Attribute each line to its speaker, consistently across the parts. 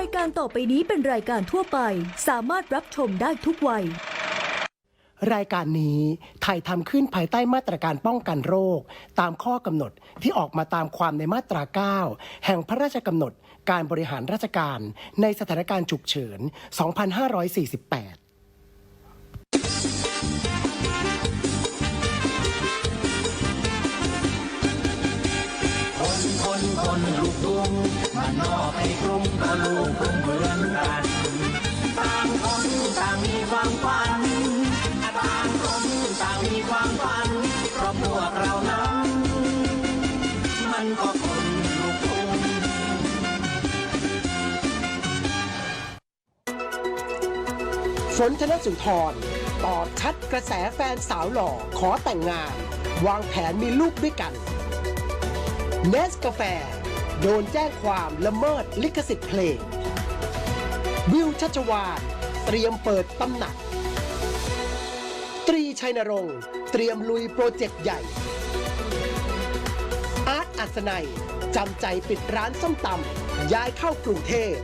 Speaker 1: ายการต่อไปนี้เป็นรายการทั่วไป สามารถรับชมได้ทุกวัย
Speaker 2: รายการนี้ถ่ายทำขึ้นภายใต้มาตรการป้องกันโรค ตามข้อกำหนดที่ออกมาตามความในมาตรา 9 แห่งพระราชกำหนด การบริหารราชการในสถานการณ์ฉุกเฉิน 2548
Speaker 3: กทุ่งมันนอกให้กรุงก็ลูกกรุงเหมือนกันต่างคนต่างมีความฝันต่างคนต่างมีความฝันเพราะพวกเรานั้นมันก็คนลูกทุ่ง
Speaker 2: ฝนธนสุนทรตอบชัดกระแสแฟนสาวหล่อขอแต่งงาน วางแผนมีลูกด้วยกันเนสกาแฟ โดนแจ้งความละเมิดลิขสิทธิ์เพลง วิวชัชวานเตรียมเปิดตำหนัก ตรีชัยนรงค์ เตรียมลุยโปรเจกต์ใหญ่ อาร์ตอัศนัยจำใจปิดร้านส้มตำย้ายเข้ากรุงเทพ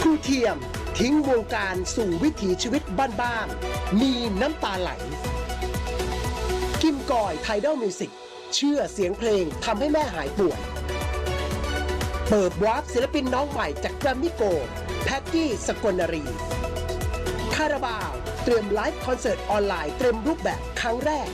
Speaker 2: ครูเทียมทิ้งวงการสู่วิถีชีวิตบ้านๆมีน้ำตาไหล กิมกอยไทเดลมิวสิก เชื่อเสียงเพลงทำให้แม่หายป่วย เปิดวาร์ปศิลปินน้องใหม่จากแกรมมี่โกแพตตี้สกลนรีคาราบาว เตรียมไลฟ์คอนเสิร์ตออนไลน์เต็มรูปแบบครั้งแรก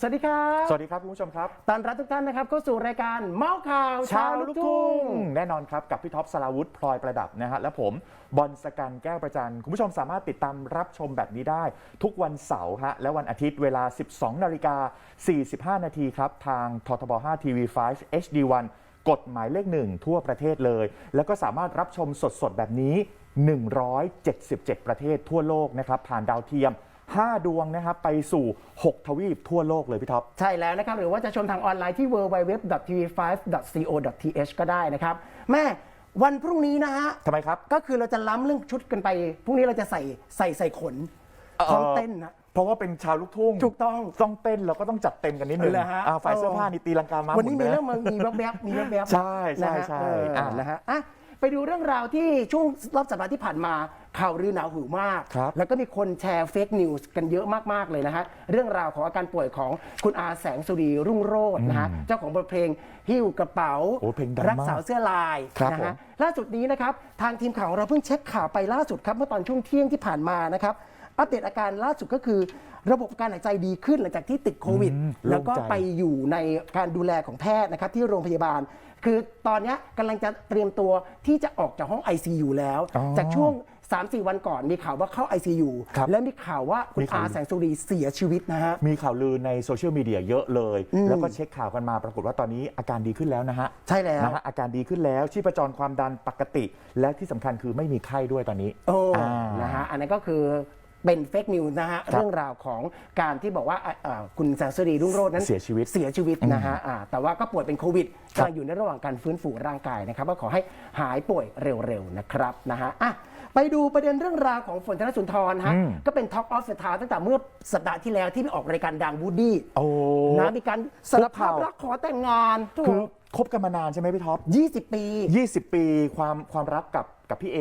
Speaker 2: สวัสดีครับ
Speaker 4: สวัสดีครับคุณผู้ชมครับ
Speaker 2: ตอนรับทุกท่านนะครับเข้าสู่รายการเมาส์ข่าวเช้าลูกทุ่ง
Speaker 4: แน่นอนครับกับพี่ท็อปสราวุธพลอยประดับนะฮะและผมบอลสกันแก้วประจันคุณผู้ชมสามารถติดตามรับชมแบบนี้ได้ ทุกวันเสาร์ฮะและวันอาทิตย์เวลา 12นาฬิกา45 นาทีครับ ทางททบ5ทีวี5 HD1 กฎหมายเลขหนึ่งทั่วประเทศเลย แล้วก็สามารถรับชมสดๆแบบนี้ 177 ประเทศทั่วโลกนะครับผ่านดาวเทียม 5 ดวงนะครับไปสู่ 6 ทวีปทั่วโลกเลยพี่ท็อป
Speaker 2: ใช่แล้วนะครับ หรือว่าจะชมทางออนไลน์ที่ www.tv5.co.th ก็ได้นะครับ แม่วันพรุ่งนี้นะฮะ
Speaker 4: ทำไมครับ
Speaker 2: ก็คือเราจะล้ำเรื่องชุดกันไป พรุ่งนี้เราจะใส่ใส่ใส่ขนพร้อมเต้นนะ
Speaker 4: เพราะว่าเป็นชาวลูกทุ่ง
Speaker 2: ถูกต้อง
Speaker 4: ต้องเต้นเราก็ต้องจัดเต็มกันนิดนึง
Speaker 2: เหรอฮะ
Speaker 4: อ่าฝ่ายเสื้อผ้า
Speaker 2: เออ
Speaker 4: นี่ตีลังกามา
Speaker 2: วันนี้
Speaker 4: ห
Speaker 2: มี
Speaker 4: ด
Speaker 2: เรื่อง
Speaker 4: ย
Speaker 2: มันมีแวบๆมีแวบๆ
Speaker 4: ใช่ใช่
Speaker 2: นะฮะ
Speaker 4: ใช่
Speaker 2: เอออะ
Speaker 4: อ่าน
Speaker 2: นะฮะอะไปดูเรื่องราวที่ช่วงรอบสัปดาห์ที่ผ่านมา ข่าวลือหนาหูมาก
Speaker 4: ครับ
Speaker 2: แล้วก็มีคนแชร์เฟกนิวส์กันเยอะมาก ๆ เลยนะฮะ เรื่องราวของอาการป่วยของคุณอาแสงสุรีรุ่งโรจน์นะฮะ เจ้าของบทเพลงหิ้วกระเป๋า
Speaker 4: โอ้เพลงดัง
Speaker 2: รัก
Speaker 4: มาก
Speaker 2: สาวเสื้อลาย
Speaker 4: ครับ
Speaker 2: นะ
Speaker 4: ผม
Speaker 2: ฮะล่าสุดนี้นะครับ ทางทีมข่าวของเราเพิ่งเช็คข่าวไปล่าสุดครับ เมื่อตอนช่วงเที่ยงที่ผ่านมานะครับ อัปเดตอาการล่าสุดก็คือ ระบบการหายใจดีขึ้นหลังจากที่ติดโควิด
Speaker 4: อืม
Speaker 2: แล้วก็
Speaker 4: โล่งใจ
Speaker 2: ไปอยู่ในการดูแลของแพทย์นะครับที่โรงพยาบาล คือตอนเนี้ยกำลังจะเตรียมตัวที่จะออกจากห้อง ICU แล้ว
Speaker 4: อ๋อ
Speaker 2: จากช่วง 3-4 วันก่อนมีข่าวว่าเข้า ICU
Speaker 4: ครับ
Speaker 2: และมีข่าวว่าคุณ
Speaker 4: มีข่า
Speaker 2: อาวแสงสุรีเสียชีวิตนะฮะ
Speaker 4: มีข่าวลือในโซเชียลมีเดียเยอะเลยแล้วก็เช็คข่าวกันมาปรากฏว่าตอนนี้อาการดีขึ้นแล้วนะฮะ
Speaker 2: ใช่แล้ว
Speaker 4: นะฮะอาการดีขึ้นแล้วชีพจรความดันปกติ และที่สำคัญคือไม่มีไข้ด้วยตอนนี้
Speaker 2: โอ้
Speaker 4: อ่า
Speaker 2: นะฮะ อันนั้นก็คือเป็นเฟกนิวส์นะฮะ เรื่องราวของการที่บอกว่าอะอ่าคุณแสงสุรีรุ่งโรจน์นั้น
Speaker 4: เสียชีวิต
Speaker 2: เสียชีวิตนะฮะอ่าแต่ว่าก็ป่วยเป็นโควิดกำลังอยู่ในระหว่างการฟื้นฟูร่างกายนะครับ ก็ขอให้หายป่วยเร็วๆนะครับนะฮะอะ ไปดูประเด็นเรื่องราวของฝนธนสุนทรฮะ
Speaker 4: อืม
Speaker 2: ก็เป็น Talk of the Town ตั้งแต่เมื่อสัปดาห์ที่แล้วที่ไปออกรายการดังวูดดี้
Speaker 4: โอ้
Speaker 2: นะมีการสารภาพ
Speaker 4: คุกเข่า
Speaker 2: รักขอแต่งงาน
Speaker 4: คือคบกันมานานใช่ไหมพี่ท็อป
Speaker 2: 20ปี
Speaker 4: 20 ปีความความรักกับกับพี่เอ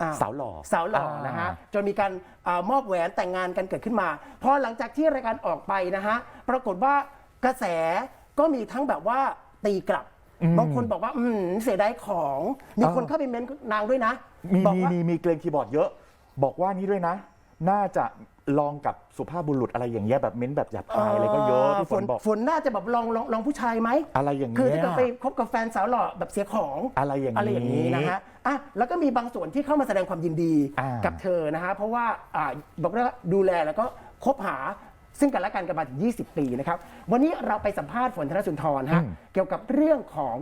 Speaker 2: อ่า
Speaker 4: สาวหล่อ
Speaker 2: สาวหล่อนะฮะจนมีการอามอบแหวนแต่งงานกันเกิดขึ้นมา พอหลังจากที่รายการออกไปนะฮะ ปรากฏว่ากระแสก็มีทั้งแบบว่าตีกลับ บางคนบอกว่า อืมเสียดายของ มีคน
Speaker 4: อ่า
Speaker 2: เข้าไปเม้นต์นางด้วยนะ
Speaker 4: มี
Speaker 2: บอก
Speaker 4: มี
Speaker 2: ว่า
Speaker 4: มี มีเกรนคีย์บอร์ดเยอะ บอกว่านี่ด้วยนะ น่าจะลองกับสุภาพบุรุษอะไรอย่างเงี้ยแบบเม้นแบบหยาบคายอะไรก็เยอะพี่ฝนบอก
Speaker 2: ฝนน่าจะแบบลองลองลองผู้ชายไหม
Speaker 4: อะไรอย่างเงี้ย
Speaker 2: คือถ้าเกิดไปคบกับแฟนสาวหล่อแบบเสียของ
Speaker 4: อะไรอย่างนี้
Speaker 2: อะไรอย่างนี้นะฮะอะแล้วก็มีบางส่วนที่เข้ามาแสดงความยินดี
Speaker 4: อ่ากั
Speaker 2: กับเธอนะฮะเพราะว่าอ่าบอกว่าดูแลแล้วก็คบหาซึ่งกันและกันกันมาถึง 20 ปีนะครับวันนี้เราไปสัมภาษณ์ฝนธนสุนทรฮะเกี่ยวกับเรื่องของ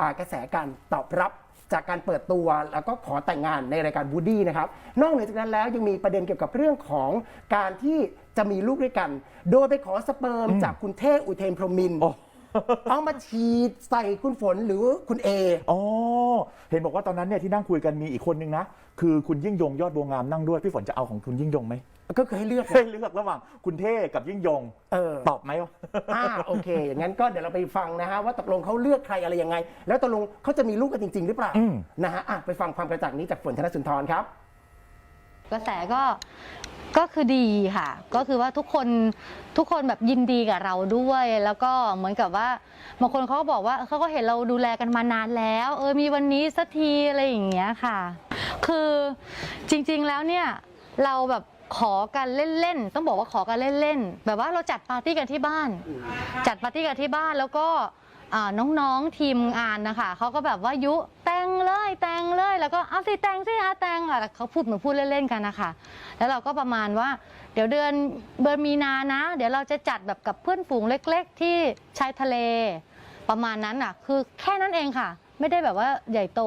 Speaker 2: อากระแสการตอบรับ จากการเปิดตัวแล้วก็ขอแต่งงานในรายการบูดี้นะครับนอกเหนือจากนั้นแล้วยังมีประเด็นเกี่ยวกับเรื่องของการที่จะมีลูกด้วยกัน โดยไปขอสเปิร์มจากคุณเท่อุเทนพรหมินทร์
Speaker 4: โอ้
Speaker 2: เอามาฉีดใส่คุณฝนหรือคุณเอ
Speaker 4: อ๋อ เห็นบอกว่าตอนนั้นเนี่ยที่นั่งคุยกันมีอีกคนนึงนะ คือคุณยิ่งยงยอดบัวงามนั่งด้วย พี่ฝนจะเอาของคุณยิ่งยงไหม
Speaker 2: ก็คือให้เลือก
Speaker 4: ให้เลือกระหว่างคุณเท่กับยิ่งยง
Speaker 2: เออ
Speaker 4: ตอบไหมวะ
Speaker 2: อ่าโอเค อย่างนั้นก็เดี๋ยวเราไปฟังนะฮะว่าตกลงเขาเลือกใครอะไรยังไง แล้วตกลงเขาจะมีลูกกันจริง ๆ หรือเปล่า
Speaker 4: อืม
Speaker 2: นะฮะอะไปฟังความกระจ่างนี้จากฝนธนสุนทรครับ
Speaker 5: กระแสก็ ก็คือดีค่ะ ก็คือว่าทุกคนทุกคนแบบยินดีกับเราด้วย แล้วก็เหมือนกับว่าบางคนเขาก็บอกว่าเขาก็เห็นเราดูแลกันมานานแล้ว เออมีวันนี้สักทีอะไรอย่างเงี้ยค่ะ คือจริงๆแล้วเนี่ยเราแบบขอกันเล่นๆต้องบอกว่าขอกันเล่นๆแบบว่าเราจัดปาร์ตี้กันที่บ้าน จัดปาร์ตี้กันที่บ้านแล้วก็ อ่าน้องๆทีมงานนะคะเขาก็แบบว่ายุแต่งเลยแต่งเลย แล้วก็เอาสิแต่งสิอาแต่งอะเขาพูดเหมือนพูดเล่นๆกันนะคะแล้วเราก็ประมาณว่า เดี๋ยวเดือนเดือนมีนานะ เดี๋ยวเราจะจัดแบบกับเพื่อนฝูงเล็ก ๆ ที่ชายทะเล ประมาณนั้นอะ คือแค่นั้นเองค่ะ ไม่ได้แบบว่าใหญ่โต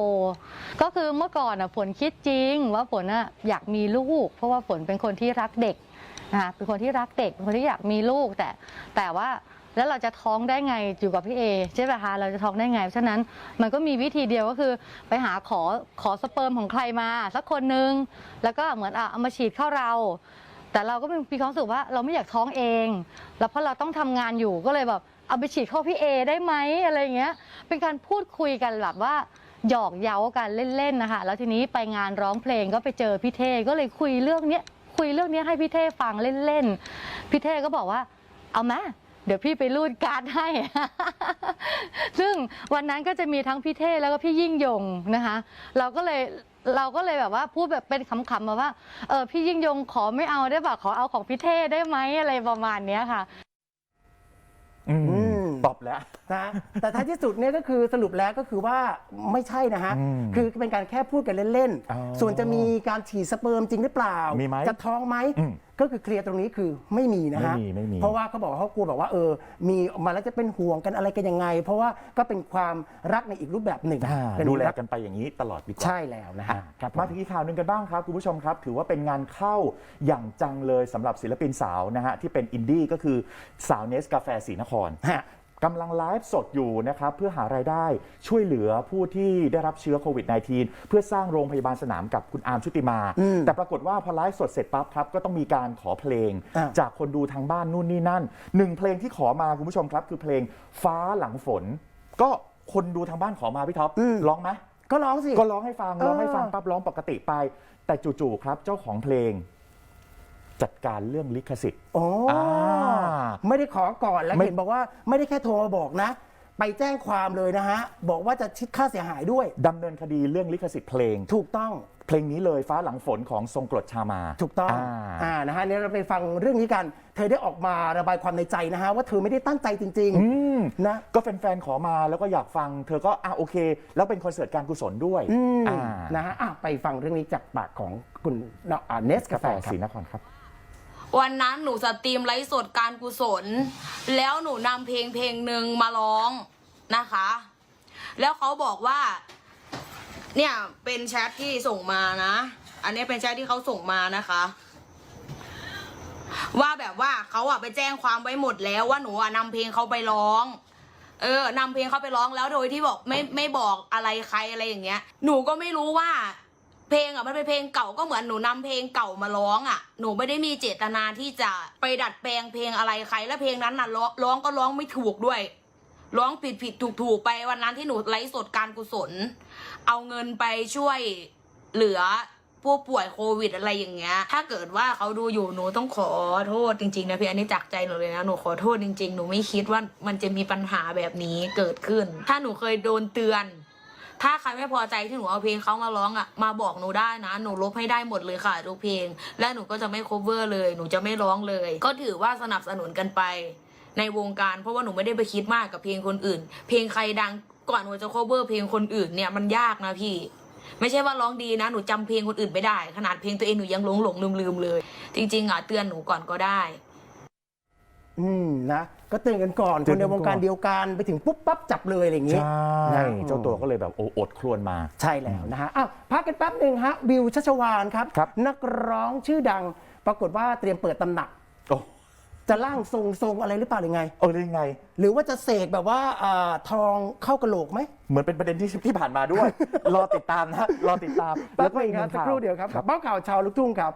Speaker 5: ก็คือเมื่อก่อนอะฝนคิดจริง ว่าฝนอะอยากมีลูก เพราะว่าฝนเป็นคนที่รักเด็กนะคะเป็นคนที่รักเด็กเป็นคนที่อยากมีลูกแต่แต่ว่า แล้วเราจะท้องได้ไงอยู่กับพี่เอใช่ไหมคะเราจะท้องได้ไงเพราะฉะนั้นมันก็มีวิธีเดียวก็คือไปหาขอขอสเปิร์มของใครมาสักคนนึงแล้วก็เหมือนอะเอามาฉีดเข้าเรา แต่เราก็มีความรู้สึกว่าเราไม่อยากท้องเอง แล้วเพราะเราต้องทำงานอยู่ก็เลยแบบเอาไปฉีดเข้าพี่เอได้ไหมอะไรอย่างเงี้ย เป็นการพูดคุยกันแบบว่าหยอกเย้ากันเล่นๆนะคะ แล้วทีนี้ไปงานร้องเพลงก็ไปเจอพี่เท่ก็เลยคุยเรื่องเนี้ยคุยเรื่องนี้ให้พี่เท่ฟังเล่นๆ พี่เท่ก็บอกว่า เอาไหม เดี๋ยวพี่ไปรูดการ์ดให้ ซึ่งวันนั้นก็จะมีทั้งพี่เท่แล้วก็พี่ยิ่งยงนะคะ เราก็เลยเราก็เลยแบบว่าพูดแบบเป็นขำๆมาว่าเออพี่ยิ่งยงขอไม่เอาได้ป่ะขอเอาของพี่เท่ได้ไหมอะไรประมาณเนี้ยค่ะ
Speaker 4: อืม
Speaker 2: อืม
Speaker 4: ตอบแล้ว
Speaker 2: นะแต่ท้ายที่สุดเนี่ยก็คือสรุปแล้วก็คือว่าไม่ใช่นะฮะ
Speaker 4: อืม
Speaker 2: คือเป็นการแค่พูดกันเล่น
Speaker 4: อ๋อ
Speaker 2: ๆ ส่วนจะมีการฉีดสเปิร์มจริงหรือเปล่า
Speaker 4: มีไหม
Speaker 2: จะท้องไหม
Speaker 4: อืม
Speaker 2: ก็คือเคลียร์ตรงนี้คือไม่มีนะฮะ
Speaker 4: ไม่มีไม่มี
Speaker 2: เพราะว่าเขาบอกว่าเขากลัวแบบว่าเออ มีออกมาแล้วจะเป็นห่วงกันอะไรกันยังไง เพราะว่าก็เป็นความรักในอีกรูปแบบหนึ่ง
Speaker 4: อ่า
Speaker 2: เป็น
Speaker 4: ดูแล
Speaker 2: รัก
Speaker 4: กันไปอย่างนี้ตลอดดีกว่า
Speaker 2: ใช่แล้วนะฮะ
Speaker 4: อะ
Speaker 2: ครับ
Speaker 4: มาถึงอีกข่าวหนึ่งกันบ้างครับคุณผู้ชมครับ ถือว่าเป็นงานเข้าอย่างจังเลยสำหรับศิลปินสาวนะฮะที่เป็นอินดี้ก็คือสาวเนสกาแฟสีนคร
Speaker 2: ฮะ
Speaker 4: กำลังไลฟ์สดอยู่นะครับเพื่อหารายได้ช่วยเหลือผู้ที่ได้รับเชื้อโควิด -19 เพื่อสร้างโรงพยาบาลสนามกับคุณอาร์มชุติมา
Speaker 2: อืม
Speaker 4: แต่ปรากฏว่าพอไลฟ์สดเสร็จปั๊บครับก็ต้องมีการขอเพลง
Speaker 2: อะ
Speaker 4: จากคนดูทางบ้านนู่นนี่นั่นหนึ่งเพลงที่ขอมาคุณผู้ชมครับ คือเพลงฟ้าหลังฝน ก็คนดูทางบ้านขอมาพี่ท็อปร้องไหม
Speaker 2: ก็ร้องสิ
Speaker 4: ก็ร้องให้ฟัง
Speaker 2: เออ
Speaker 4: ร้องให้ฟังปั๊บร้องปกติไป แต่จู่ๆครับเจ้าของเพลง จัดการเรื่องลิขสิทธิ์
Speaker 2: โอ้
Speaker 4: อ่า
Speaker 2: ไม่ได้ขอก่อนแล้ว
Speaker 4: ไม่
Speaker 2: เห็นบอกว่าไม่ได้แค่โทรมาบอกนะ ไปแจ้งความเลยนะฮะ บอกว่าจะชิดค่าเสียหายด้วย
Speaker 4: ดำเนินคดีเรื่องลิขสิทธิ์เพลง
Speaker 2: ถูกต้อง
Speaker 4: เพลงนี้เลยฟ้าหลังฝนของทรงกรดชามา
Speaker 2: ถูกต้องา อ่า นะฮะเนี่ยเราไปฟังเรื่องนี้กัน เธอได้ออกมาระบายความในใจนะฮะ ว่าเธอไม่ได้ตั้งใจจริง
Speaker 4: อืม
Speaker 2: ๆ นะ
Speaker 4: ก็แฟนๆขอมาแล้วก็อยากฟัง เธอก็อะโอเค แล้วเป็นคอนเสิร์ตการกุศลด้วย
Speaker 2: อืม
Speaker 4: อ่า
Speaker 2: นะฮะอะไปฟังเรื่องนี้จากปากของคุณเนสกากาแฟ
Speaker 4: แฟ
Speaker 2: ครั
Speaker 4: ศรี
Speaker 2: บ
Speaker 4: นครครับ
Speaker 6: วันนั้นหนูสตรีมไลฟ์สดการกุศล แล้วหนูนำเพลงเพลงหนึ่งมาร้องนะคะ แล้วเขาบอกว่า เนี่ยเป็นแชทที่ส่งมานะ อันนี้เป็นแชทที่เขาส่งมานะคะ ว่าแบบว่าเขาอะไปแจ้งความไว้หมดแล้วว่าหนูอะนำเพลงเขาไปร้องเออนำเพลงเขาไปร้องแล้วโดยที่บอกไม่ไม่บอกอะไรใครอะไรอย่างเงี้ย หนูก็ไม่รู้ว่า เพลงอะมันเป็นเพลงเก่าก็เหมือนหนูนำเพลงเก่ามาร้องอะหนูไม่ได้มีเจตนาที่จะไปดัดแปลงเพลงอะไรใคร และเพลงนั้นน่ะร้องร้องก็ร้องไม่ถูกด้วย ร้องผิดผิดถูกถูกไปวันนั้นที่หนูไลฟ์สดการกุศล เอาเงินไปช่วยเหลือผู้ป่วยโควิดอะไรอย่างเงี้ย ถ้าเกิดว่าเขาดูอยู่หนูต้องขอโทษจริงๆนะพี่อันนี้จากใจหนูเลยนะหนูขอโทษจริงๆ หนูไม่คิดว่ามันจะมีปัญหาแบบนี้เกิดขึ้น ถ้าหนูเคยโดนเตือน ถ้าใครไม่พอใจที่หนูเอาเพลงเขามาร้องอะมาบอกหนูได้นะ หนูลบให้ได้หมดเลยค่ะทุกเพลง และหนูก็จะไม่ cover เลย หนูจะไม่ร้องเลย ก็ถือว่าสนับสนุนกันไป ในวงการ เพราะว่าหนูไม่ได้ไปคิดมากกับเพลงคนอื่น เพลงใครดังก่อนหนูจะ cover เพลงคนอื่นเนี่ยมันยากนะพี่ ไม่ใช่ว่าร้องดีนะ หนูจำเพลงคนอื่นไม่ได้ ขนาดเพลงตัวเองหนูยังหลงหลงลืมลืมเลย จริง ๆอะเตือนหนูก่อนก็ได้
Speaker 2: อืมนะก็เตือนกันก่อน
Speaker 4: เตื
Speaker 2: ค
Speaker 4: อน
Speaker 2: น
Speaker 4: กัน
Speaker 2: ในวงการ
Speaker 4: ก่อน
Speaker 2: เดียวกันไปถึงปุ๊บปั๊บจับเลยอะไรอย่างงี้
Speaker 4: ใช่
Speaker 2: นะ
Speaker 4: เจ้าตัวก็เลยแบบโออดครวญมา
Speaker 2: ใช่แล้วนะฮะ อ้าวพักกันแป๊บหนึ่งฮะ วิวชัชวานครับ
Speaker 4: ครับ
Speaker 2: นักร้องชื่อดัง ปรากฏว่าเตรียมเปิดตำหนัก
Speaker 4: โอ้
Speaker 2: จะล่างทรงทรงอะไรหรือเปล่าหรือไง
Speaker 4: เออหรือยังไง
Speaker 2: หรือว่าจะเสกแบบว่าอ่าทองเข้ากระโหลกไหม
Speaker 4: เหมือนเป็นประเด็นที่ที่ผ่านมาด้วย รอติดตามนะ รอติดตาม
Speaker 2: แล้
Speaker 4: แล้วว
Speaker 2: ก็
Speaker 4: ก็
Speaker 2: อี
Speaker 4: อี
Speaker 2: ก
Speaker 4: กห
Speaker 2: นะ
Speaker 4: นึ่ง
Speaker 2: สัก
Speaker 4: ข่าว
Speaker 2: ครู่เดียวครับเบ้าข่าวชาวลูกทุ่งครับ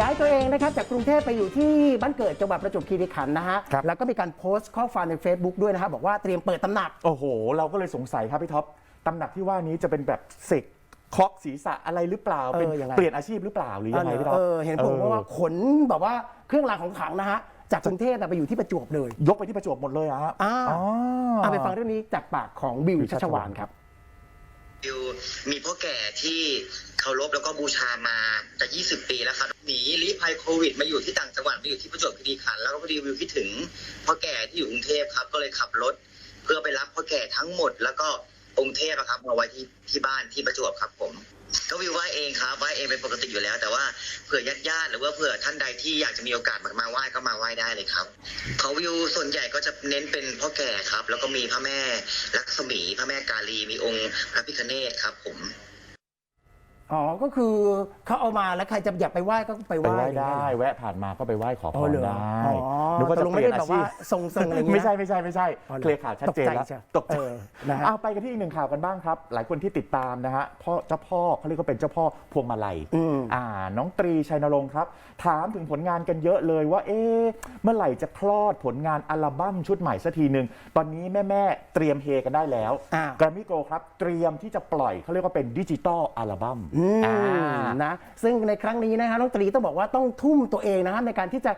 Speaker 2: ย้ายตัวเองนะครับจากกรุงเทพไปอยู่ที่บ้านเกิดจังหวัดประจวบคีรีขันธ์นะฮะ
Speaker 4: ครับ
Speaker 2: แล้วก็มีการโพสต์ข้อความใน Facebook ด้วยนะฮะบอกว่าเตรียมเปิดตำหนัก
Speaker 4: โอ้โห เราก็เลยสงสัยครับพี่ท็อปตำหนักที่ว่านี้จะเป็นแบบเสกเคาะศีรษะอะไรหรือเปล่า
Speaker 2: เออ
Speaker 4: เป็น
Speaker 2: ยังไง
Speaker 4: เปลี่ยนอาชีพหรือเปล่าหรือยังไงพี่ท็อป
Speaker 2: เออเห็นผม
Speaker 4: ออ
Speaker 2: ว่าขนแบบว่าเครื่องรางของขลังนะฮะจากกรุงเทพไปอยู่ที่ประจวบเลย
Speaker 4: ยกไปที่ประจวบหมดเลยอะฮะ
Speaker 2: อ่า
Speaker 4: อ๋อ
Speaker 2: เอาไปฟังเรื่องนี้จากปากของบิวชัชวานครับ
Speaker 7: บิวมีพ่อแก่ที่เคารพแล้วก็บูชามาจะ 20 ปีแล้วครับหนีลี้ภัยโควิด มาอยู่ที่ต่างจังหวัดมาอยู่ที่ประจวบคีรีขันธ์แล้วก็พอดีวิวคิดถึงพ่อแก่ที่อยู่กรุงเทพครับ ก็เลยขับรถ เพื่อไปรับพ่อแก่ทั้งหมด แล้วก็องค์เทพอะครับมาไว้ที่ที่บ้านที่ประจวบครับผม ก็วิวไหว้เองครับไหว้เองเป็นปกติอยู่แล้ว แต่ว่าเผื่อญาติญาติๆหรือว่าเผื่อท่านใดที่อยากจะมีโอกาสมามาไหว้ก็มาไหว้ได้เลยครับเขาวิวส่วนใหญ่ก็จะเน้นเป็นพ่อแก่ครับ แล้วก็มีพระแม่ลักษมีพระแม่กาลีมีองค์พระพิฆเนศครับผม
Speaker 2: อ๋อ ก็คือเขาเอามาแล้วใครจะอยากไปไหว้ก็ไปไห
Speaker 4: ไป
Speaker 2: ว้
Speaker 4: ไหว้ได้ แวะผ่านมาก็ไปไหว้ขอพ
Speaker 2: อ๋อ
Speaker 4: ร
Speaker 2: เหรอ
Speaker 4: ได้
Speaker 2: อ๋อ
Speaker 4: นึกว่า
Speaker 2: ต
Speaker 4: จะ
Speaker 2: กลง
Speaker 4: เป
Speaker 2: ไม่
Speaker 4: ลี่ย
Speaker 2: ได้
Speaker 4: น
Speaker 2: แบ
Speaker 4: อา
Speaker 2: บ
Speaker 4: ชี
Speaker 2: ว่า
Speaker 4: พ
Speaker 2: ทรงๆอะไรอย่างเงี้ย
Speaker 4: ไม่ใช่ไม่ใช่ไม่ใช่
Speaker 2: อ๋อเหรอ
Speaker 4: เคลียร์ข่าวชัดเจนแล้ว
Speaker 2: ตกใจเชียว
Speaker 4: ตกใจ
Speaker 2: เออนะฮะ
Speaker 4: เอาไปกันที่อีกหนึ่งข่าวกันบ้างครับ หลายคนที่ติดตามนะฮะพ่อเจ้าพ่อเขาเรียกว่าเป็นเจ้าพ่อพวงมาลัย
Speaker 2: อืม
Speaker 4: อ่าน้องตรีชัยนรงค์ครับ ถามถึงผลงานกันเยอะเลยว่า เอ๊ะเมื่อไหร่จะคลอดผลงานอัลบั้มชุดใหม่สักทีหนึ่งตอนนี้แม่ ๆ เตรียมเฮกันได้แล้ว
Speaker 2: อ่า
Speaker 4: แกรมมี่โกครับ เตรียมที่จะปล่อยเขาเรียกว่าเป็นดิจิตอลอัลบั้ม
Speaker 2: อืม
Speaker 4: อ่า
Speaker 2: นะซึ่งในครั้งนี้นะฮะน้องตรีต้องบอกว่าต้องทุ่มตัวเองนะฮะในการที่จะ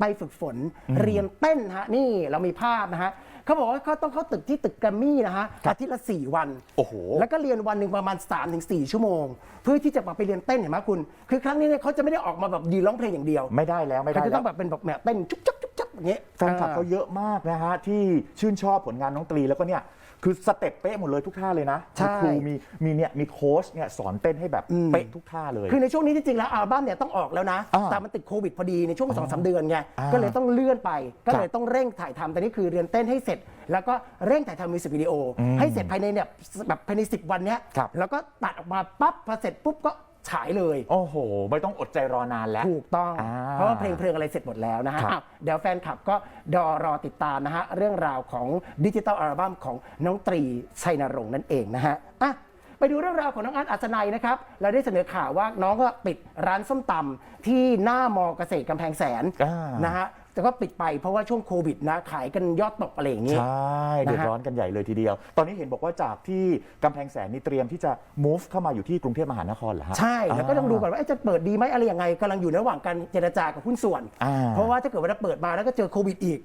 Speaker 2: ไปฝึกฝนเรียนเต้นฮะนี่เรามีภาพนะฮะเขาบอกว่าเขาต้องเข้าตึกที่ตึกแกรมมี่นะฮะอาทิตย์ละ 4 วัน
Speaker 4: โอ้โห
Speaker 2: แล้วก็เรียนวันหนึ่งประมาณ 3-4 ชั่วโมง เพื่อที่จะมาไปเรียนเต้นเห็นไหมคุณ คือครั้งนี้เนี่ยเขาจะไม่ได้ออกมาแบบยืนร้องเพลงอย่างเดียว
Speaker 4: ไม่ได้แล้วไม่
Speaker 2: เขา
Speaker 4: ได้
Speaker 2: จะ
Speaker 4: แล้
Speaker 2: ต้อ
Speaker 4: ว
Speaker 2: งแบบเป็นแบบเนี่ยเต้นจุ๊บจับจุ๊บจับอย่างเงี้ย
Speaker 4: แฟนคลับเขาเยอะมากนะฮะที่ชื่นชอบผลงานน้องตรีแล้วก็เนี่ย คือสเต็ปเป๊ะหมดเลยทุกท่าเลยนะ
Speaker 2: ใช่
Speaker 4: มีครูมีมีเนี่ยมีโค้ชเนี่ยสอนเต้นให้แบบ
Speaker 2: อืม
Speaker 4: เป๊ะทุกท่าเลย
Speaker 2: คือในช่วงนี้ที่จริงแล้วอัลบั้มเนี่ยต้องออกแล้วนะ
Speaker 4: อ่า
Speaker 2: แต่มันติดโควิดพอดีในช่วงสองสามเดือนไง
Speaker 4: อ่า
Speaker 2: ก็เลยต้องเลื่อนไป ก็เลย
Speaker 4: ครับ
Speaker 2: ต้องเร่งถ่ายทำแต่นี่คือเรียนเต้นให้เสร็จ แล้วก็เร่งถ่ายทำมิวสิกวิดีโออ
Speaker 4: ม
Speaker 2: ให้เสร็จภายในเนี่ยแบบภายใน 10 วันเนี้ย
Speaker 4: ครับ
Speaker 2: แล้วก็ตัดออกมาปั๊บพอเสร็จปุ๊บก็ ฉายเลย
Speaker 4: โอ้โห ไม่ต้องอดใจรอนานแล้ว
Speaker 2: ถูกต้อง
Speaker 4: อ่า
Speaker 2: เพราะว่าเพลงเพลงอะไรเสร็จหมดแล้วนะฮะ
Speaker 4: ครับ
Speaker 2: อ้าวเดี๋ยวแฟนคลับก็ดอรอติดตามนะฮะ เรื่องราวของดิจิตอลอัลบั้มของน้องตรีชัยนรงค์นั่นเองนะฮะอะไปดูเรื่องราวของน้องอาร์ตอัศนัยนะครับ เราได้เสนอข่าวว่าน้องก็ปิดร้านส้มตำที่หน้ามอเกษตรกำแพงแสน
Speaker 4: อ่าน
Speaker 2: นะฮะ แต่ก็ปิดไปเพราะว่าช่วงโควิดนะขายกันยอดตกอะไรอย่างนี้
Speaker 4: ใช่เดือดร้อนกันใหญ่เลยทีเดียว ตอนนี้เห็นบอกว่าจากที่กำแพงแสนนี่เตรียมที่จะ move เข้ามาอยู่ที่กรุงเทพมหานครเหรอฮะ
Speaker 2: ใช่แล้วก็ต้องดูก่อนว่าเอ๊ะจะเปิดดีไหมอะไรยังไงกำลังอยู่ในระหว่างการเจรจากับหุ้นส่วน
Speaker 4: อ่า
Speaker 2: เพราะว่าถ้าเกิดว่าเปิดมาแล้วก็เจอโควิดอีก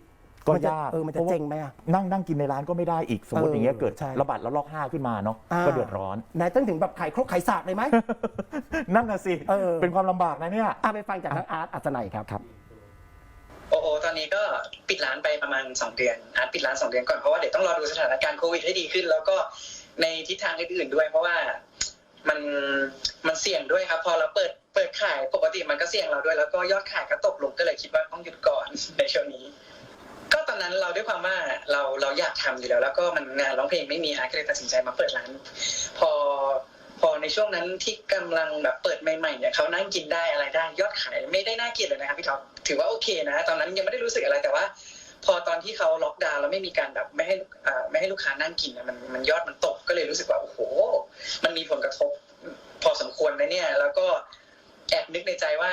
Speaker 4: ก็
Speaker 2: มันจะ
Speaker 4: ยาก
Speaker 2: เออมันจะ
Speaker 4: พราว่า
Speaker 2: เจ๊งไหมอะ
Speaker 4: นั่งนั่งกินในร้านก็ไม่ได้อีกสมมติ
Speaker 2: เออ
Speaker 4: อย่างเงี้ยเกิด
Speaker 2: ใช่
Speaker 4: ระบาดระลอกห้าขึ้นมาเนาะาก็เดือดร้อน
Speaker 2: นายต้องถึงแบบขายครกขายสากเลยไหม
Speaker 4: นั่นน่ะสิ
Speaker 2: เออ
Speaker 4: เป็นความลำบากนะเนี่ย
Speaker 2: อะไปฟังจากทางอาร์ตอัศนัยครับครับ
Speaker 8: โอโอตอนนี้ก็ปิดร้านไปประมาณ 2 เดือนอาร์ตปิดร้าน 2 เดือนก่อนเพราะว่าเดี๋ยวต้องรอดูสถานการณ์โควิดให้ดีขึ้น แล้วก็ในทิศทางอื่นๆด้วย เพราะว่ามันมันเสี่ยงด้วยครับ พอเราเปิดเปิดขายปกติมันก็เสี่ยงเราด้วย แล้วก็ยอดขายก็ตกลงก็เลยคิดว่าต้องหยุดก่อนในช่วงนี้ ก็ตอนนั้นเราด้วยความว่าเราเราอยากทำอยู่แล้ว แล้วก็มันงานร้องเพลงไม่มีอาร์ตก็เลยตัดสินใจมาเปิดร้าน พอพอในช่วงนั้นที่กำลังแบบเปิดใหม่ๆเนี่ยเขานั่งกินได้อะไรได้ยอดขายไม่ได้น่าเกลียดเลยนะครับพี่ท็อป ถือว่าโอเคนะ ตอนนั้นยังไม่ได้รู้สึกอะไรแต่ว่า พอตอนที่เขาล็อกดาวน์แล้วไม่มีการแบบไม่ให้ไม่ให้ลูกค้านั่งกินมันมันยอดมันตกก็เลยรู้สึกว่าโอ้โห มันมีผลกระทบพอสมควรนะเนี่ย แล้วก็แอบนึกในใจว่า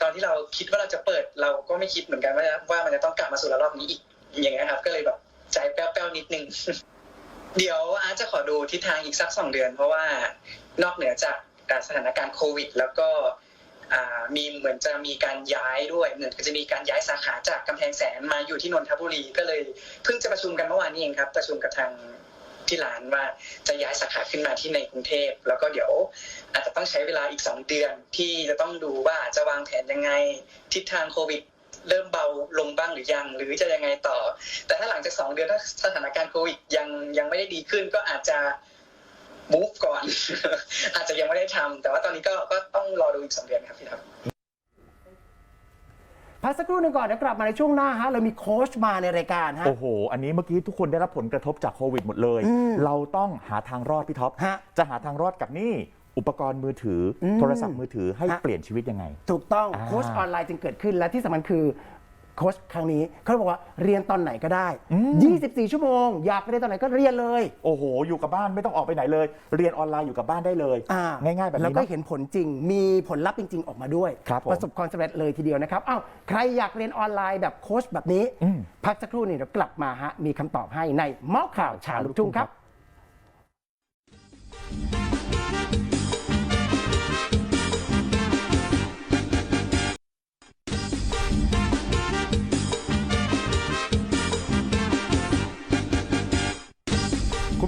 Speaker 8: ตอนที่เราคิดว่าเราจะเปิดเราก็ไม่คิดเหมือนกันว่าว่ามันจะต้องกลับมาสู่ระลอกนี้อีกอย่างเงี้ยครับ ก็เลยแบบใจแป้วๆนิดนึงเดี๋ยวอาจจะขอดูทิศทางอีกสักสองเดือน เพราะว่านอกเหนือจากสถานการณ์โควิด แล้วก็ มีเหมือนจะมีการย้ายด้วยเหมือนจะมีการย้ายสาขาจากกำแพงแสนมาอยู่ที่นนทบุรีก็เลยเพิ่งจะประชุมกันเมื่อวานนี้เองครับ ประชุมกับทางที่ร้านว่าจะย้ายสาขาขึ้นมาที่ในกรุงเทพ แล้วก็เดี๋ยวอาจจะต้องใช้เวลาอีกสองเดือนที่จะต้องดูว่าจะวางแผนยังไงทิศทางโควิดเริ่มเบาลงบ้างหรือยัง หรือจะยังไงต่อ แต่ถ้าหลังจากสองเดือนถ้าสถานการณ์โควิดยังยังไม่ได้ดีขึ้น ก็อาจจะ move ก่อน อาจจะยังไม่ได้ทำแต่ว่าตอนนี้ก็ก็ต้องรอดูอีกสองเดือนครับพี่ครับ
Speaker 2: พักสักครู่หนึงก่อนเดี๋ยวกลับมาในช่วงหน้าฮะเรามีโค้ชมาในรายการฮะ
Speaker 4: โอ้โห อันนี้เมื่อกี้ทุกคนได้รับผลกระทบจากโควิดหมดเลย
Speaker 2: อืม
Speaker 4: เราต้องหาทางรอดพี่ท็อป
Speaker 2: ฮะ
Speaker 4: จะหาทางรอดกับนี่อุปกรณ์มือถืออ
Speaker 2: ม
Speaker 4: โทรศัพท์มือถือให้
Speaker 2: ฮะ
Speaker 4: เปลี่ยนชีวิตยังไง
Speaker 2: ถูกต้อง
Speaker 4: อ่า
Speaker 2: โค้ชออนไลน์จึงเกิดขึ้นและที่สำคัญคือ โค้ชครั้งนี้เขาบอกว่าเรียนตอนไหนก็ได้ 24 ชั่วโมง อยากเรียนตอนไหนก็เรียนเลย
Speaker 4: โอ้โห อยู่กับบ้านไม่ต้องออกไปไหนเลย เรียนออนไลน์อยู่กับบ้านได้เลย
Speaker 2: อ่า
Speaker 4: ง่ายๆแบบ
Speaker 2: แล้ว
Speaker 4: นี้
Speaker 2: ก็
Speaker 4: เนอะ
Speaker 2: เห็นผลจริง มีผลลัพธ์จริง ๆ ออกมาด้วย
Speaker 4: ครับผม
Speaker 2: ประสบความสำเร็จเลยทีเดียวนะครับอ้าวใครอยากเรียนออนไลน์แบบโค้ชแบบนี้
Speaker 4: อืม
Speaker 2: พักสักครู่นี่เดี๋ยวกลับมาฮะ มีคำตอบให้ในเมาส์ข่าวชาลูกทุ่งครับ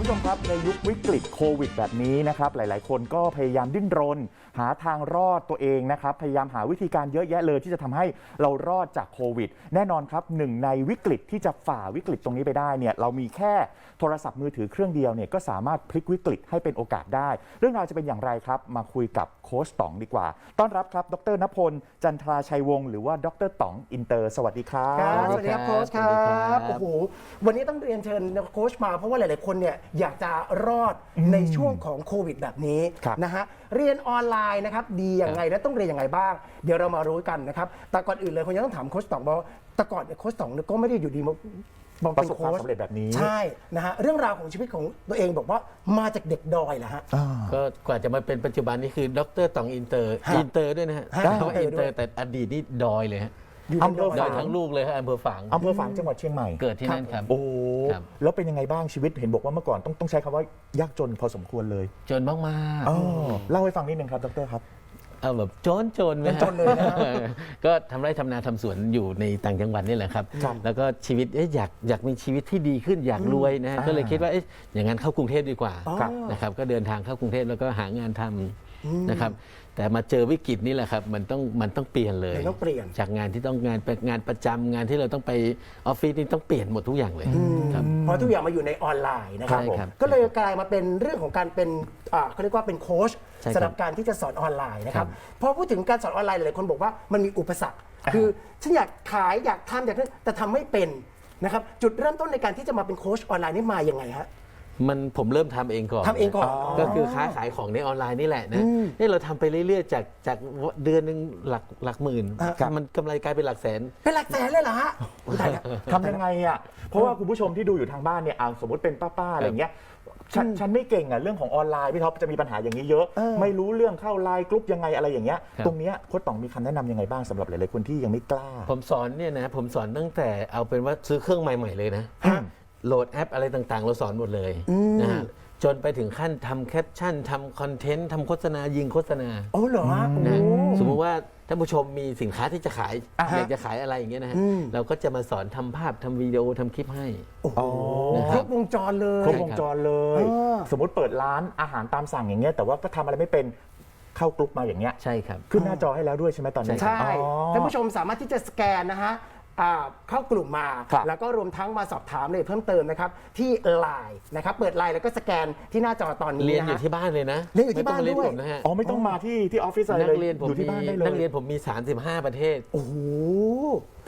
Speaker 4: ผู้ชมครับในยุควิกฤตโควิดแบบนี้นะครับหลาย ๆ คนก็พยายามดิ้นรน หาทางรอดตัวเองนะครับพยายามหาวิธีการเยอะแยะเลยที่จะทำให้เรารอดจากโควิด แน่นอนครับหนึ่งในวิกฤตที่จะฝ่าวิกฤตตรงนี้ไปได้เนี่ยเรามีแค่โทรศัพท์มือถือเครื่องเดียวเนี่ยก็สามารถพลิกวิกฤตให้เป็นโอกาสได้ เรื่องราวจะเป็นอย่างไรครับ มาคุยกับโค้ชต๋องดีกว่า ต้อนรับครับ ดรนพล จันทราชัยวงศ์หรือว่าดรต๋องอินเตอร์ สวัสดีครับ
Speaker 2: ครับสวัสดีครับโค้ชค
Speaker 9: ส
Speaker 2: ร
Speaker 9: วัสดีครัับ
Speaker 2: บโอ้โหวันนี้ต้องเรียนเชิญโค้ชมาเพราะว่าหลาย ๆ คนเนี่ยอยากจะรอดในช่วงของโควิดแบบนี้
Speaker 4: ครับ
Speaker 2: นะฮะเรียนออนไลน์นะครับดีอย่างไงและต้องเรียนอย่างไรบ้าง เดี๋ยวเรามารู้กันนะครับแต่ก่อนอื่นเลยผมยังต้องถามโค้ชต๋องว่าแต่ก่อนเนี่ยโค้ชต๋องเนี่ยก็ไม่ได้อยู่ดีมามา
Speaker 4: ประ
Speaker 2: เป็น
Speaker 4: สบความ
Speaker 2: โค้ช
Speaker 4: สำเร็จแบบนี้
Speaker 2: ใช่นะฮะเรื่องราวของชีวิตของตัวเองบอกว่ามาจากเด็กดอยเหรอฮะ
Speaker 4: อ่า
Speaker 9: ก็กว่าจะมาเป็นปัจจุบันนี้คือ ดรตองอินเตอร์
Speaker 2: ฮะ
Speaker 9: อินเตอร์ด้วยนะฮะ
Speaker 2: ฮะ
Speaker 9: คำว่า
Speaker 2: อิ
Speaker 9: อิ
Speaker 2: น
Speaker 9: น
Speaker 2: เต
Speaker 9: เต
Speaker 2: อ
Speaker 9: อ
Speaker 2: ร์
Speaker 9: ร์แต่อดีตนี่ดอยเลยฮะ
Speaker 2: อยู่
Speaker 4: อำเภอ
Speaker 9: ดอย
Speaker 4: ฝาง
Speaker 9: ทั้งลูกเลยฮะอำเภอฝาง
Speaker 4: อำเภอฝางจังหวัดเชียงใหม่
Speaker 9: เกิดที่นั่นครับ
Speaker 4: โอ้
Speaker 9: ครับ
Speaker 4: แล้วเป็นยังไงบ้างชีวิตเห็นบอกว่าเมื่อก่อนต้องต้องใช้คำว่ายากจนพอสมควรเลย
Speaker 9: จนมาก
Speaker 4: อ๋อเล่าให้ฟังนิดนึงครับดรครับ
Speaker 9: ๆเอาแบบจนจนไหมฮะ
Speaker 2: จนเลยนะฮะ
Speaker 9: ก็ทำไร่ทำนาทำสวนอยู่ในต่างจังหวัดนี่แหละครับ
Speaker 4: ครับ
Speaker 9: แล้วก็ชีวิตเอ๊ะอยากอยากมีชีวิตที่ดีขึ้นอยากรวยนะฮะ
Speaker 4: อ่า
Speaker 9: ก็เลยคิดว่าเอ๊ะอย่างนั้นเข้ากรุงเทพดีกว่า
Speaker 2: อ๋อ
Speaker 9: นะครับก็เดินทางเข้ากรุงเทพแล้วก็หางานทำนะครับ แต่มาเจอวิกฤตนี่แหละครับ มันต้องมันต้องเปลี่ยนเลย
Speaker 2: เลยต้องเปลี่ยน
Speaker 9: จากงานที่ต้องงานงานประจำงานที่เราต้องไปออฟฟิศนี่ต้องเปลี่ยนหมดทุกอย่างเลยครับ
Speaker 2: เพราะทุกอย่างมาอยู่ในออนไลน์นะครับ
Speaker 9: ใช่ครับ
Speaker 2: ก็เลยกลายมาเป็นเรื่องของการเป็นอ่าเขาเรียกว่าเป็นโค้ช
Speaker 9: ใช่ครับ
Speaker 2: สำหรับการที่จะสอนออนไลน์นะครับ
Speaker 9: ครับ
Speaker 2: พอพูดถึงการสอนออนไลน์หลายคนบอกว่ามันมีอุปสรรค คือฉันอยากขายอยากทำอยากนั้นแต่ทำไม่เป็นนะครับจุดเริ่มต้นในการที่จะมาเป็นโค้ชออนไลน์นี่มาอย่างไงฮะ
Speaker 9: มันผมเริ่มทำเองก่อน
Speaker 2: ทำเองก่อน
Speaker 9: ก็คือค้าขายของในออนไลน์นี่แหละนะนี่เราทำไปเรื่อยๆ จากจากเดือนหนึ่งหลักหลักหมื่น
Speaker 2: อ่า
Speaker 9: มันกำไรกลายเป็นหลักแสน
Speaker 2: เป็นหลักแสนเลยเหรอฮะอุ๊ยตายแล้ว
Speaker 4: ทำยังไงอะ เพราะว่าคุณผู้ชมที่ดูอยู่ทางบ้านเนี่ยอ่าสมมติเป็นป้าๆอะไรอย่างเงี้ยฉันฉันไม่เก่งอะเรื่องของออนไลน์พี่ท็อปจะมีปัญหาอย่างนี้เยอะ
Speaker 2: เออ
Speaker 4: ไม่รู้เรื่องเข้าไลน์กลุ่มยังไงอะไรอย่างเงี้ย
Speaker 9: ครับ
Speaker 4: ตรงเนี้ยโค้ชต๋องมีคำแนะนำยังไงบ้างสำหรับหลายๆคนที่ยังไม่กล้า
Speaker 9: ผมสอนเนี่ยนะผมสอนตั้งแต่เอาเป็นว่าซื้อเครื่องใหม่ๆเลยนะ
Speaker 2: ฮะ
Speaker 9: โหลดแอปอะไรต่างๆ เราสอนหมดเลยนะฮะจนไปถึงขั้นทำแคปชั่นทำคอนเทนต์ทำโฆษณายิงโฆษณา
Speaker 2: โอ้เหรอฮะโอ้
Speaker 9: นะสมมุติว่าท่านผู้ชมมีสินค้าที่จะขาย
Speaker 2: อ่าฮะ
Speaker 9: อยากจะขายอะไรอย่างเงี้ยนะฮะ
Speaker 2: อืม
Speaker 9: เราก็จะมาสอนทำภาพทำวิดีโอทำคลิปให้
Speaker 2: โอ้โห
Speaker 4: อ๋อ
Speaker 2: ครบวงจรเลย
Speaker 4: ครบวงจรเลย
Speaker 2: เออ
Speaker 4: สมมติเปิดร้านอาหารตามสั่งอย่างเงี้ยแต่ว่าก็ทำอะไรไม่เป็นเข้ากลุ่มมาอย่างเงี้ย
Speaker 9: ใช่ครับ
Speaker 4: ขึ้นหน้าจอให้แล้วด้วยใช่ไหมตอนนี้
Speaker 2: ใช่
Speaker 4: อ๋อ
Speaker 2: ท่านผู้ชมสามารถที่จะสแกนนะฮะ อ่าเข้ากลุ่มมา
Speaker 4: ครับ
Speaker 2: แล้วก็รวมทั้งมาสอบถามเลยเพิ่มเติมนะครับ ที่ไลน์นะครับเปิดไลน์แล้วก็สแกนที่หน้าจอตอนนี้
Speaker 9: เรียน
Speaker 2: นะ
Speaker 9: อยู่
Speaker 2: ฮะ
Speaker 9: ที่บ้านเลยนะ
Speaker 2: เรียนอยู่ที่บ้าน
Speaker 9: ไม่ต้งมเรียน
Speaker 2: ด้วย
Speaker 9: ผมนะฮะ
Speaker 4: อ๋อไม่ต้องมาที่ที่ออฟฟิศอะไร
Speaker 9: นั
Speaker 4: เลย
Speaker 9: เรียนผม
Speaker 4: อยู่ที่
Speaker 9: มี
Speaker 4: บ้านได้เลย
Speaker 9: นักเรียนผมมี 35 ประเทศ
Speaker 2: โอ้โห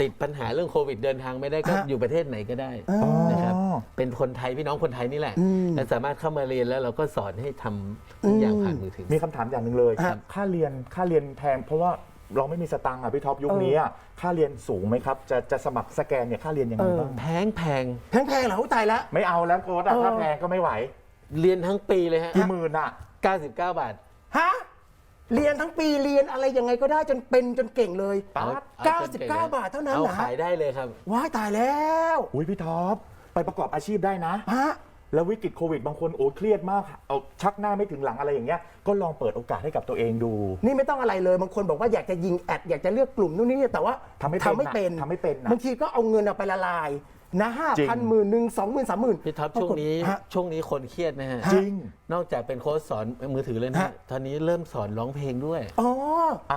Speaker 9: ติดปัญหาเรื่องโควิดเดินทางไม่ได้ก็
Speaker 2: ฮะ
Speaker 9: อยู่ประเทศไหนก็ได้
Speaker 2: อ๋อ
Speaker 9: นะครับเป็นคนไทยพี่น้องคนไทยนี่แหละ
Speaker 2: อืม
Speaker 9: และสามารถเข้ามาเรียนแล้วเราก็สอนให้ทำทุกอย่างผ่านมือถือ
Speaker 4: มีคำถามอย่างหนึ่งเลย
Speaker 2: ครับ
Speaker 4: ค่าเรียนค่าเรียนแพงเพราะว่า เราไม่มีสตังค์อะพี่ท็อปยุคนี้อะค่าเรียนสูงไหมครับ จะจะสมัครสแกนเนี่ยค่าเรียนยังไงบ้าง
Speaker 9: แพงแพง
Speaker 2: แพงๆเหรออุ๊ยตายแล้ว
Speaker 4: ไม่เอาแล้วโค้ดอะ
Speaker 2: เออ
Speaker 4: ถ้าแพงก็ไม่ไหว
Speaker 9: เรียนทั้งปีเลยฮะ
Speaker 4: กี่หมื่นอะ
Speaker 9: 99 บาท
Speaker 2: ฮะ เรียนทั้งปีเรียนอะไรยังไงก็ได้จนเป็นจนเก่งเลย
Speaker 4: ป๊าด
Speaker 9: เอา
Speaker 2: 99 บาทเท่านั้น
Speaker 9: เอา
Speaker 2: เหรอฮะ
Speaker 9: ขายได้เลยครับ
Speaker 2: ว้ายตายแล้ว
Speaker 4: อุ้ยพี่ท็อปไปประกอบอาชีพได้นะ
Speaker 2: ฮะ
Speaker 4: แล้ววิกฤตโควิดบางคนโอ้เครียดมากเอาชักหน้าไม่ถึงหลังอะไรอย่างเงี้ยก็ลองเปิดโอกาสให้กับตัวเองดู
Speaker 2: นี่ไม่ต้องอะไรเลยบางคนบอกว่าอยากจะยิงแอดอยากจะเลือกกลุ่มนู่นนี่แต่ว่า
Speaker 4: ทำไม่เป็น
Speaker 2: ทำไม่เป็น
Speaker 4: น่ะทำไม่เป็นน่ะ
Speaker 2: บางทีก็เอาเงินเอาไปละลาย นะห้า
Speaker 4: จริ
Speaker 2: พัน
Speaker 4: ง
Speaker 2: หมื่นหนึ่งสองหมื่นสามหมื่น
Speaker 9: พี่ท็อปช่วงนี้
Speaker 2: ฮะ
Speaker 9: ช่วงนี้คนเครียดนะฮะ
Speaker 4: จริง
Speaker 9: นอกจากเป็นโค้ชสอนมือถือเลยนะ
Speaker 2: ฮะ
Speaker 9: ตอนนี้เริ่มสอนร้องเพลงด้วย
Speaker 2: อ๋อ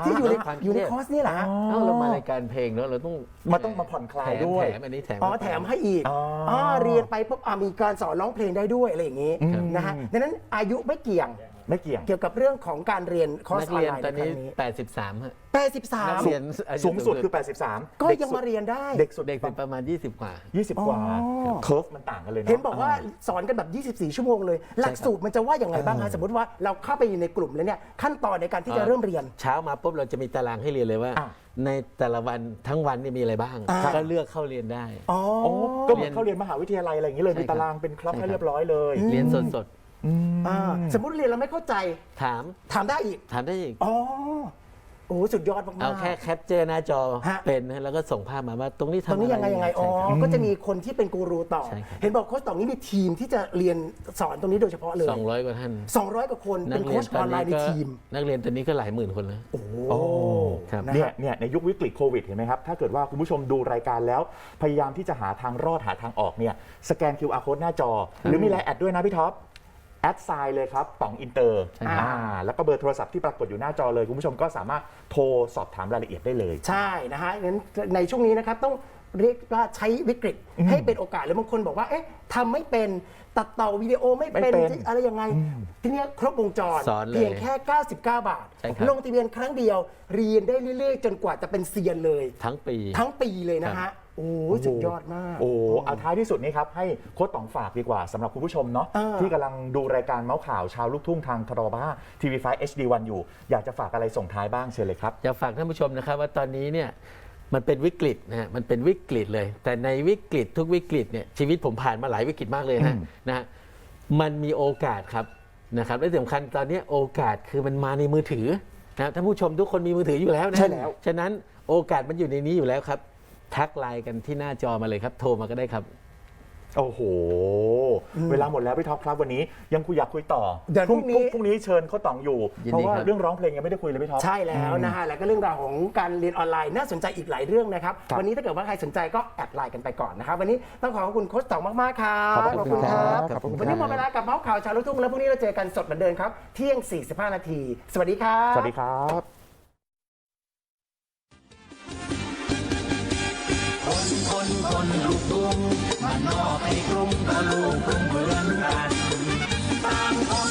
Speaker 2: ที่อยู่ใน
Speaker 9: อ่า
Speaker 2: อยู่ในคอร์สนี่แหละฮะ
Speaker 9: เอ้าเรามารายการเพลงแล้วเราต้อง
Speaker 4: มันต้องมาผ่อนคลาย
Speaker 9: แถม
Speaker 4: ด้วย
Speaker 9: แถมอันนี้แถม
Speaker 2: อ๋อแถมให้อีก
Speaker 4: อ๋ออ๋
Speaker 2: อเรียนไปปุ๊บอะมีการสอนร้องเพลงได้ด้วยอะไรอย่างนี้
Speaker 4: ครับ
Speaker 2: นะฮะดังนั้นอายุไม่เกี่ยง
Speaker 4: ไม่เกี่ยง
Speaker 2: เกี่ยวกับเรื่องของการเรียนคอร์ส
Speaker 9: นัก
Speaker 2: ออน
Speaker 9: เรียน
Speaker 2: ไลน์
Speaker 9: ตอน
Speaker 2: ในครั้
Speaker 9: นี้
Speaker 2: งนี้
Speaker 9: 83ฮะ
Speaker 2: แปดสิบสา
Speaker 9: นั
Speaker 2: ม
Speaker 9: กเรียนอายุ
Speaker 4: สูงสุดคือ
Speaker 9: สูง
Speaker 4: 83
Speaker 2: ก็
Speaker 4: เด็
Speaker 2: ยัง
Speaker 4: สุด
Speaker 2: มาเรียนได้
Speaker 4: เด็กสุด
Speaker 9: เด็กสุดประมาณ 20 กว่า
Speaker 4: 20 กว่า
Speaker 2: อ๋อ
Speaker 4: เคิร์ฟมันต่างกันเลยนะ
Speaker 2: เห็นบอกว่าสอนกันแบบ 24 ชั่วโมงเลย หลักสูตรมันจะว่าอย่างไรบ้างคะสมมติว่าเราเข้าไปอยู่ในกลุ่มแล้วเนี่ยขั้นตอนในการที่จะเริ่มเรียน
Speaker 9: เช้ามาปุ๊บเราจะมีตารางให้เรียนเลยว่า
Speaker 4: อะ
Speaker 9: ในแต่ละวันทั้งวันนี่มีอะไรบ้าง
Speaker 2: อ่า
Speaker 9: ก็เลือกเข้าเรียนได้
Speaker 2: อ๋อ
Speaker 4: โอ้ก็เหมือนเข้าเรียนมหาวิทยาลัยอะไรอย่างนี้เลย
Speaker 9: ใช่
Speaker 4: มีตารางเป็นคล็อก
Speaker 9: ใช่
Speaker 4: ให้
Speaker 9: ครับ
Speaker 4: เรียบร้อยเลย
Speaker 9: เรียนสด
Speaker 2: อ่าสมมติเรียนเราไม่เข้าใจ
Speaker 9: ๆถาม
Speaker 2: ถามได้อีก
Speaker 9: ถามได้อีก
Speaker 2: อ๋อ โอ้โหสุดยอดมากๆ
Speaker 9: เอาแค่แคปเจอร์หน้าจอ
Speaker 2: ฮะ
Speaker 9: เป็นนะแล้วก็ส่งภาพมาว่าตรงนี้
Speaker 2: ต
Speaker 9: ทำ
Speaker 2: รงนี้
Speaker 9: อะ
Speaker 2: ยังไงยังไง อ๋อ
Speaker 9: ใช่ครับ
Speaker 2: ก็จะมีคนที่เป็นกูรูต่อ
Speaker 9: ใช่ครับ
Speaker 2: เห็นบอกโค้ชต่องนี้มีทีมที่จะเรียนสอนตรงนี้โดยเฉพาะเลย
Speaker 9: สองร้อยกว่าท่าน
Speaker 2: 200 กว่าคน
Speaker 9: นั
Speaker 2: เป็น
Speaker 9: เรี
Speaker 2: โค้
Speaker 9: ย
Speaker 2: ชออนไลน์ใน
Speaker 9: ก็
Speaker 2: ทีม
Speaker 9: นักเรียนตอนนี้ก็หลายหมื่นคนแล้ว
Speaker 2: โอ้โห
Speaker 4: โอ้
Speaker 9: ครับ
Speaker 2: นะ
Speaker 4: เนี่ย
Speaker 2: ฮะ
Speaker 4: เนี่ยในยุควิกฤตโควิดเห็นไหมครับ ถ้าเกิดว่าคุณผู้ชมดูรายการแล้ว พยายามที่จะหาทางรอดหาทางออกเนี่ยสแกน QR code หน้าจอ หรือมีไลน์แอดด้วยนะพี่ท็อป แอดไซน์เลยครับป๋องอินเตอร์
Speaker 9: ใช่ครับ
Speaker 4: อ่าแล้วก็เบอร์โทรศัพท์ที่ปรากฏอยู่หน้าจอเลย คุณผู้ชมก็สามารถโทรสอบถามรายละเอียดได้เลย
Speaker 2: ใช่นะฮะงั้นในช่วงนี้นะครับต้องเรียกว่าใช้วิกฤตให้เป็นโอกาสหรือบางคนบอกว่า เอ๊ะทำไม่เป็นตัดต่อวิดีโอไม่เป็น
Speaker 4: ไม่เป็น
Speaker 2: อะไรยังไง ทีเนี้ยครบวงจร
Speaker 9: สอนเลย
Speaker 2: เพียงแค่ 99 บาท
Speaker 9: ใช่ครับ
Speaker 2: ลงทะเบียนครั้งเดียว เรียนได้เรื่อยๆ จนกว่าจะเป็นเซียนเลย
Speaker 9: ทั้งปี
Speaker 2: ทั้งปีเลยนะ
Speaker 9: ครั
Speaker 2: ฮะ
Speaker 9: บ
Speaker 2: โอ้โหสุดยอดมาก
Speaker 4: โอ้เอาท้ายที่สุดนี้ครับ ให้โค้ชต๋องฝากดีกว่าสำหรับคุณผู้ชมเนาะ
Speaker 2: เออ
Speaker 4: ที่กำลังดูรายการเมาส์ข่าวชาวลูกทุ่งทางทรบ้าทีวีไฟ HD1 อยู่ อยากจะฝากอะไรส่งท้ายบ้างเชิญเลยครับ
Speaker 9: อยากฝากท่านผู้ชมนะครับว่าตอนนี้เนี่ยมันเป็นวิกฤตนะฮะมันเป็นวิกฤตเลย แต่ในวิกฤตทุกวิกฤตเนี่ยชีวิตผมผ่านมาหลายวิกฤตมากเลยนะ
Speaker 4: อืม
Speaker 9: นะฮะมันมีโอกาสครับนะครับและที่สำคัญตอนนี้โอกาสคือมันมาในมือถือนะท่านผู้ชมทุกคนมีมือถืออยู่แล้วนะ
Speaker 4: ใช่แล้ว
Speaker 9: ฉะนั้นโอกาสมันอยู่ในนี้อยู่แล้วครับ ทักไลน์กันที่หน้าจอมาเลยครับ โทรมาก็ได้ครับ
Speaker 4: โอ้โห เวลาหมดแล้วพี่ท็อปครับวันนี้ยังคุยอยากคุยต่อ
Speaker 2: เดี๋ยวพรุ่งนี้
Speaker 4: พรุ่งนี้เชิญโค้ชต๋องอยู่
Speaker 9: ยินดี
Speaker 4: เพราะว่า
Speaker 9: ครับ
Speaker 4: เรื่องร้องเพลงยังไม่ได้คุยเลยพี่ท็อป
Speaker 2: ใช่แล้วนะฮะ แล้วก็เรื่องราวของการเรียนออนไลน์น่าสนใจอีกหลายเรื่องนะครับ
Speaker 4: ครับ
Speaker 2: วันนี้ถ้าเกิดว่าใครสนใจก็แอดไลน์กันไปก่อนนะครับ วันนี้ต้องขอขอบคุณโค้ชต๋องมากๆครับ
Speaker 4: ขอบพระคุณ ครับ
Speaker 2: ขอบคุณ
Speaker 4: ขอบคุณครับ
Speaker 2: วันนี้หมดเวลากับเมาส์ข่าวชาวลูกทุ่งแล้วพรุ่งนี้เราเจอกันสดเหมือนเดิมครับ เที่ยง 45 นาที สวัสดีครับ
Speaker 4: สวัสดีครับ
Speaker 3: คนคนลูกทุ่งมันนอกให้กรุงก็ลูกกรุงเหมือนกันต่างคน